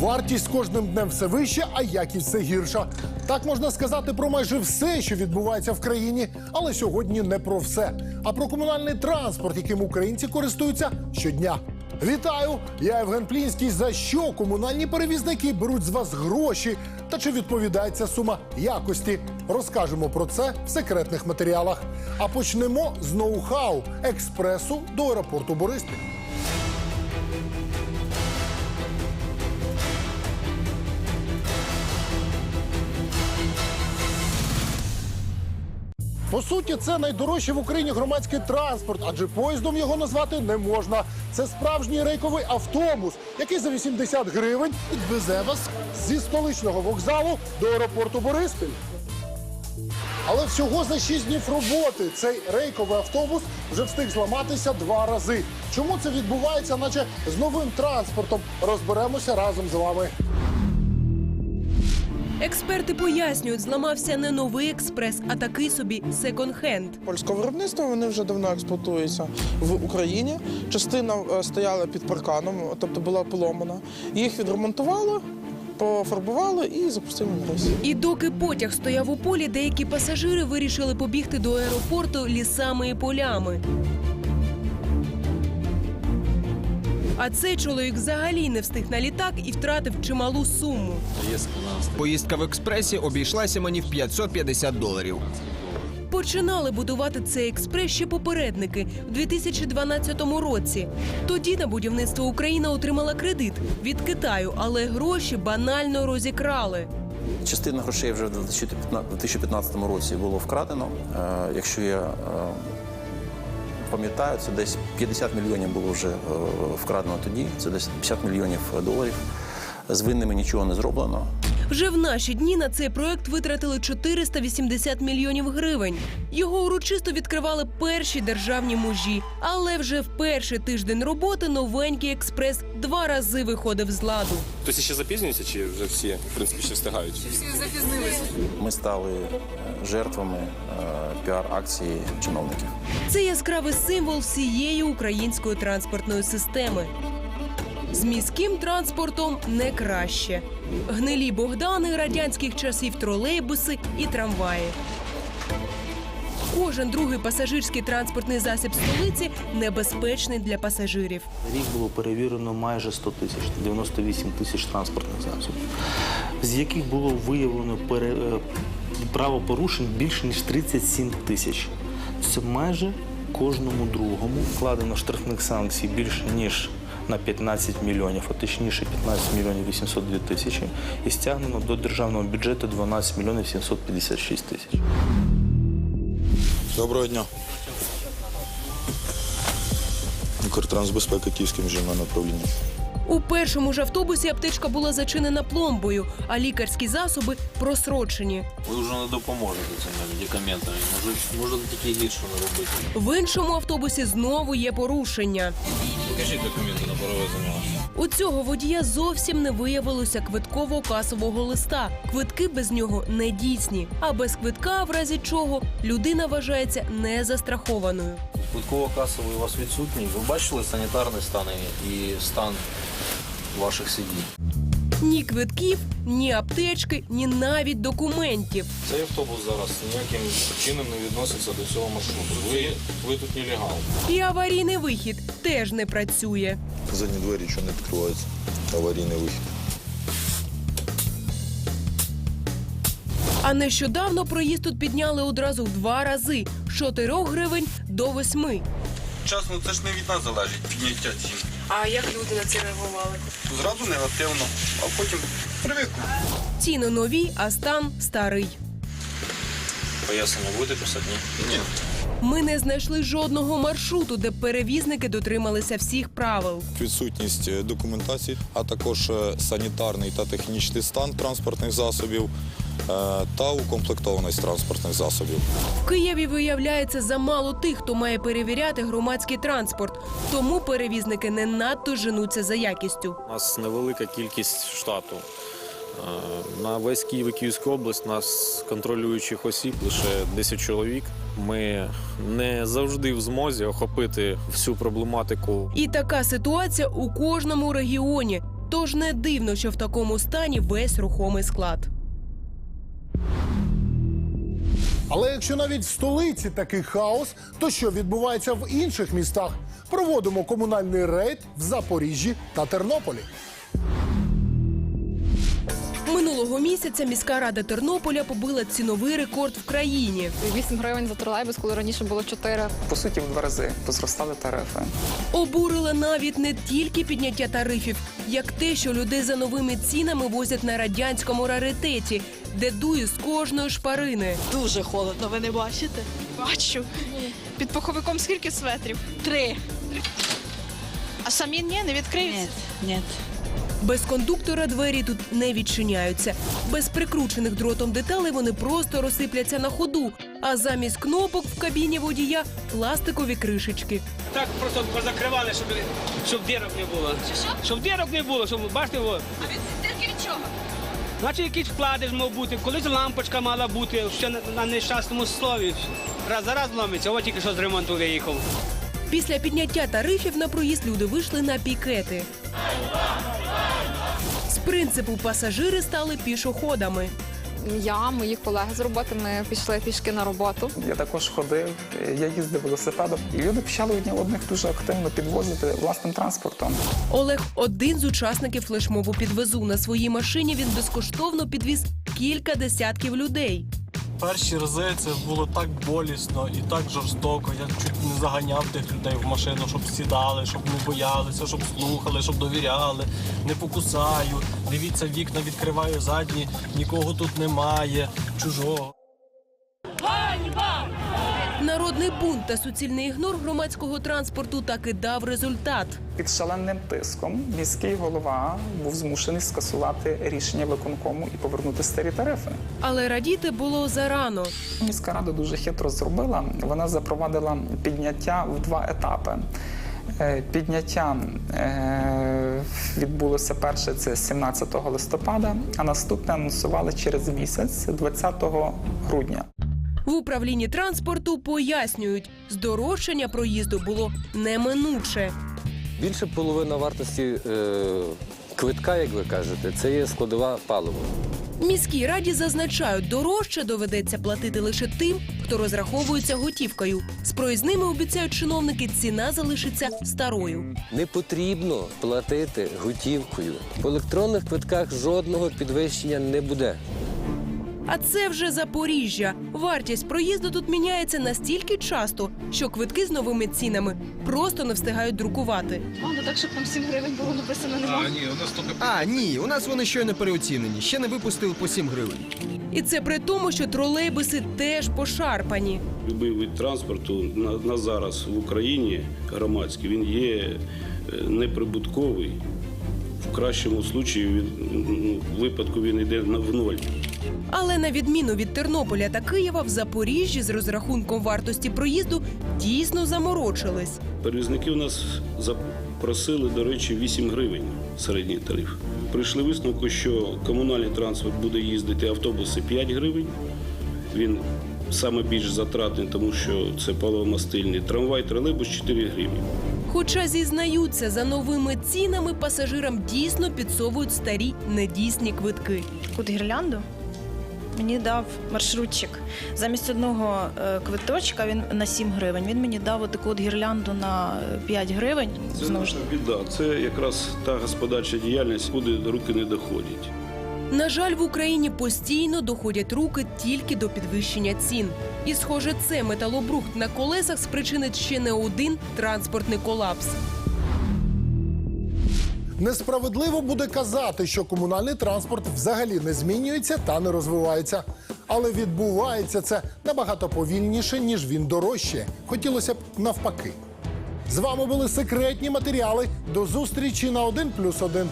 Вартість кожним днем все вища, а якість все гірша. Так можна сказати про майже все, що відбувається в країні. Але сьогодні не про все, а про комунальний транспорт, яким українці користуються щодня. Вітаю! Я Євген Плінський. За що комунальні перевізники беруть з вас гроші? Та чи відповідає ця сума якості? Розкажемо про це в секретних матеріалах. А почнемо з ноу-хау експресу до аеропорту Бориспіль. По суті, це найдорожчий в Україні громадський транспорт, адже поїздом його назвати не можна. Це справжній рейковий автобус, який за 80 гривень відвезе вас зі столичного вокзалу до аеропорту Бориспіль. Але всього за 6 днів роботи цей рейковий автобус вже встиг зламатися два рази. Чому це відбувається, наче з новим транспортом? Розберемося разом з вами. Експерти пояснюють, зламався не новий експрес, а такий собі секонд-хенд. Польського виробництва вони вже давно експлуатуються в Україні. Частина е, стояла під парканом, тобто була поломана. Їх відремонтували, пофарбували і запустили на рейс. І доки потяг стояв у полі, деякі пасажири вирішили побігти до аеропорту лісами і полями. А цей чоловік взагалі не встиг на літак і втратив чималу суму. Поїздка в експресі обійшлася мені в 550 доларів. Починали будувати цей експрес ще попередники у 2012 році. Тоді на будівництво Україна отримала кредит від Китаю, але гроші банально розікрали. Частина грошей вже в 2015 році було вкрадено. Е, Якщо я е, пам'ятаю, це десь 50 мільйонів було вже е, вкрадено тоді. Це десь 50 мільйонів доларів. З винними нічого не зроблено. Вже в наші дні на цей проект витратили 480 мільйонів гривень. Його урочисто відкривали перші державні мужі. Але вже в перший тиждень роботи новенький експрес два рази виходив з ладу. Хтось ще запізнюється, чи вже всі в принципі ще встигають? Ми стали е, жертвами е, піар-акції чиновників. Це яскравий символ всієї української транспортної системи. З міським транспортом не краще. Гнилі Богдани радянських часів тролейбуси і трамваї. Кожен другий пасажирський транспортний засіб столиці небезпечний для пасажирів. Рік було перевірено майже 100 тисяч, 98 тисяч транспортних засобів, з яких було виявлено пере... е, правопорушень більше ніж 37 тисяч. Це майже кожному другому вкладено штрафних санкцій більше ніж на 15 мільйонів, а точніше 15 мільйонів 802 тисячі, і стягнено до державного бюджету 12 мільйонів 756 тисяч. Доброго дня. Укртрансбезпека Київське міжнародне направління. У першому ж автобусі аптечка була зачинена пломбою, а лікарські засоби просрочені. Ви вже не допоможете цими медикаментами. Можуть, можете тільки гірше робити. В іншому автобусі знову є порушення. Покажіть документи на перевезення. У цього водія зовсім не виявилося квитково-касового листа. Квитки без нього не дійсні. А без квитка, в разі чого, людина вважається незастрахованою. Квитково-касовий у вас відсутній. Ви бачили санітарний стан і стан ваших сидінь? Ні квитків, ні аптечки, ні навіть документів. Цей автобус зараз ніяким чином не відноситься до цього маршруту. Ви, ви тут нелегал. І аварійний вихід теж не працює. Задні двері що не відкриваються. Аварійний вихід. А нещодавно проїзд тут підняли одразу в два рази з 4 гривень до 8. Час, ну це ж не від нас залежить підняття цін. А як люди на це реагували? Зразу негативно, а потім привикли. Ціни нові, а стан старий. Пояснення будете писати? Ні? Ні. Ми не знайшли жодного маршруту, де перевізники дотрималися всіх правил. Відсутність е, документації, а також е, санітарний та технічний стан транспортних засобів е, та укомплектованість транспортних засобів. В Києві виявляється замало тих, хто має перевіряти громадський транспорт. Тому перевізники не надто женуться за якістю. У нас невелика кількість штату. На весь Київ і Київську область нас контролюючих осіб лише 10 чоловік. Ми не завжди в змозі охопити всю проблематику І така ситуація у кожному регіоні. Тож не дивно, що в такому стані весь рухомий склад. Але якщо навіть в столиці такий хаос, то що відбувається в інших містах? Проводимо комунальний рейд в Запоріжжі та Тернополі. Минулого місяця міська рада Тернополя побила ціновий рекорд в країні. 8 гривень за тролейбус, коли раніше було 4. По суті, в два рази позростали тарифи. Обурили навіть не тільки підняття тарифів, як те, що людей за новими цінами возять на радянському раритеті, де дує з кожної шпарини. Дуже холодно, ви не бачите? Бачу. Під пуховиком скільки светрів? Три. А самі ні, не відкриються? Ні. Ні. Без кондуктора двері тут не відчиняються. Без прикручених дротом деталей вони просто розсипляться на ходу. А замість кнопок в кабіні водія пластикові кришечки. Так просто позакривали, щоб, щоб дірок не було. Щоб дірок не було, щоб бачите, во. А від дирки від чого? Значить, якийсь вкладиш мав бути, колись лампочка мала бути ще на, на нещасному слові. Раз за раз ломиться, от тільки що з ремонту виїхав. Після підняття тарифів на проїзд люди вийшли на пікети. Принципу пасажири стали пішоходами. Я, мої колеги з роботи, ми пішли пішки на роботу. Я також ходив, я їздив велосипедом, і люди почали одні одних дуже активно підвозити власним транспортом. Олег один з учасників флешмобу підвезу. На своїй машині він безкоштовно підвіз кілька десятків людей. Перші рази це було так болісно і так жорстоко. Я чуть не заганяв тих людей в машину, щоб сідали, щоб не боялися, щоб слухали, щоб довіряли. Не покусаю. Дивіться, вікна відкриваю задні, нікого тут немає, чужого. Народний бунт та суцільний ігнор громадського транспорту таки дав результат. Під шаленим тиском міський голова був змушений скасувати рішення виконкому і повернути старі тарифи. Але радіти було зарано. Міська рада дуже хитро зробила. Вона запровадила підняття в два етапи. Е, Підняття е, відбулося перше це 17 листопада, а наступне анонсували через місяць, 20 грудня. В управлінні транспорту пояснюють, здорожчання проїзду було неминуче. Більше половина вартості е, квитка, як ви кажете, це є складова паливо. Міській раді зазначають, дорожче доведеться платити лише тим, хто розраховується готівкою. З проїзними обіцяють чиновники, ціна залишиться старою. Не потрібно платити готівкою. По електронних квитках жодного підвищення не буде. А це вже Запоріжжя. Вартість проїзду тут міняється настільки часто, що квитки з новими цінами просто не встигають друкувати. О, ну так, щоб там 7 гривень було написано немає. А, ні, у нас вони щойно переоцінені. Ще не випустили по 7 гривень. І це при тому, що тролейбуси теж пошарпані. Любий вид транспорту на, на зараз в Україні громадський він є е, неприбутковий. В кращому випадку він ну, в випадку він йде на в ноль. Але на відміну від Тернополя та Києва, в Запоріжжі з розрахунком вартості проїзду дійсно заморочились. Перевізники у нас запросили, до речі, 8 гривень середній тариф. Прийшли висновку, що комунальний транспорт буде їздити автобуси 5 гривень. Він саме більш затратний, тому що це паливомастильний. Трамвай, тролейбус 4 гривні. Хоча зізнаються, за новими цінами пасажирам дійсно підсовують старі недійсні квитки. Кут гірлянду мені дав маршрутчик. Замість одного е, квиточка він на 7 гривень. Він мені дав отаку от гірлянду на 5 гривень. Це Знову ж наша біда. Це якраз та господарча діяльність, куди руки не доходять. На жаль, в Україні постійно доходять руки тільки до підвищення цін. І, схоже, це металобрухт на колесах спричинить ще не один транспортний колапс. Несправедливо буде казати, що комунальний транспорт взагалі не змінюється та не розвивається. Але відбувається це набагато повільніше, ніж він дорожче. Хотілося б навпаки. З вами були секретні матеріали. До зустрічі на 1+,1.